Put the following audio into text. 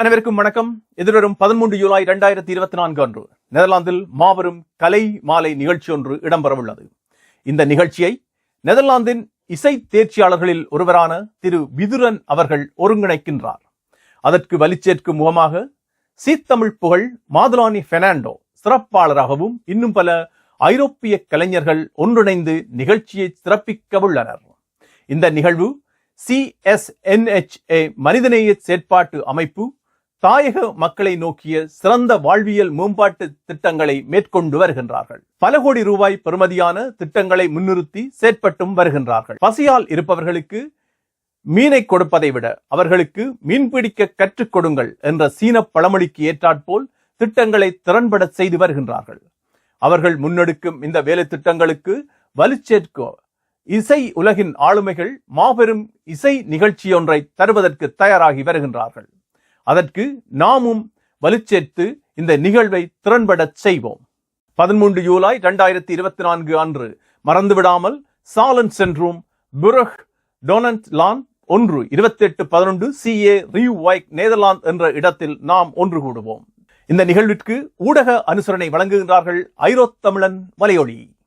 அனைவருக்கும் வணக்கம். எதிர்வரும் பதிமூன்று ஜூலை இரண்டாயிரத்தி இருபத்தி நான்கு அன்று நெதர்லாந்தில் மாபெரும் கலை மாலை நிகழ்ச்சி ஒன்று இடம்பெறவுள்ளது. இந்த நிகழ்ச்சியை நெதர்லாந்தின் இசை தேர்ச்சியாளர்களில் ஒருவரான திரு விதுரன் அவர்கள் ஒருங்கிணைக்கின்றார். அதற்கு வலிச்சேர்க்கும் முகமாக சீத்தமிழ் புகழ் மாதுலானி பெர்னாண்டோ சிறப்பாளராகவும் இன்னும் பல ஐரோப்பிய கலைஞர்கள் ஒன்றிணைந்து நிகழ்ச்சியை சிறப்பிக்கவுள்ளனர். இந்த நிகழ்வு சிஎஸ்என்ஹெச்ஏ மனிதநேய செயற்பாட்டு அமைப்பு தாயக மக்களை நோக்கிய சிறந்த வாழ்வியல் மேம்பாட்டு திட்டங்களை மேற்கொண்டு வருகின்றார்கள். பல கோடி ரூபாய் பெறுமதியான திட்டங்களை முன்னிறுத்தி செயற்பட்டும் வருகின்றார்கள். பசியால் இருப்பவர்களுக்கு மீனை கொடுப்பதை விட அவர்களுக்கு மீன்பிடிக்க கற்றுக் கொடுங்கள் என்ற சீன பழமொழிக்கு ஏற்றாற்போல் திட்டங்களை திறன்பட செய்து வருகின்றார்கள். அவர்கள் முன்னெடுக்கும் இந்த வேலை திட்டங்களுக்கு வலுச்சேர்க்க இசை உலகின் ஆளுமைகள் மாபெரும் இசை நிகழ்ச்சியொன்றை தருவதற்கு தயாராகி வருகின்றார்கள். அதற்கு நாமும் வலுச்சேர்த்து இந்த நிகழ்வை திறன்படச் செய்வோம். பதிமூன்று ஜூலை இரண்டாயிரத்தி இருபத்தி நான்கு அன்று மறந்துவிடாமல் சாலன் சென்றும் புரஹ் டொனண்ட் லான் ஒன்று இருபத்தி எட்டு பதினொன்று சி ஏ ரியூ வைக் நெதர்லாந்து என்ற இடத்தில் நாம் ஒன்று கூடுவோம். இந்த நிகழ்விற்கு ஊடக அனுசரணை வழங்குகின்றார்கள் ஐரோத்தமிழன் வலையொலி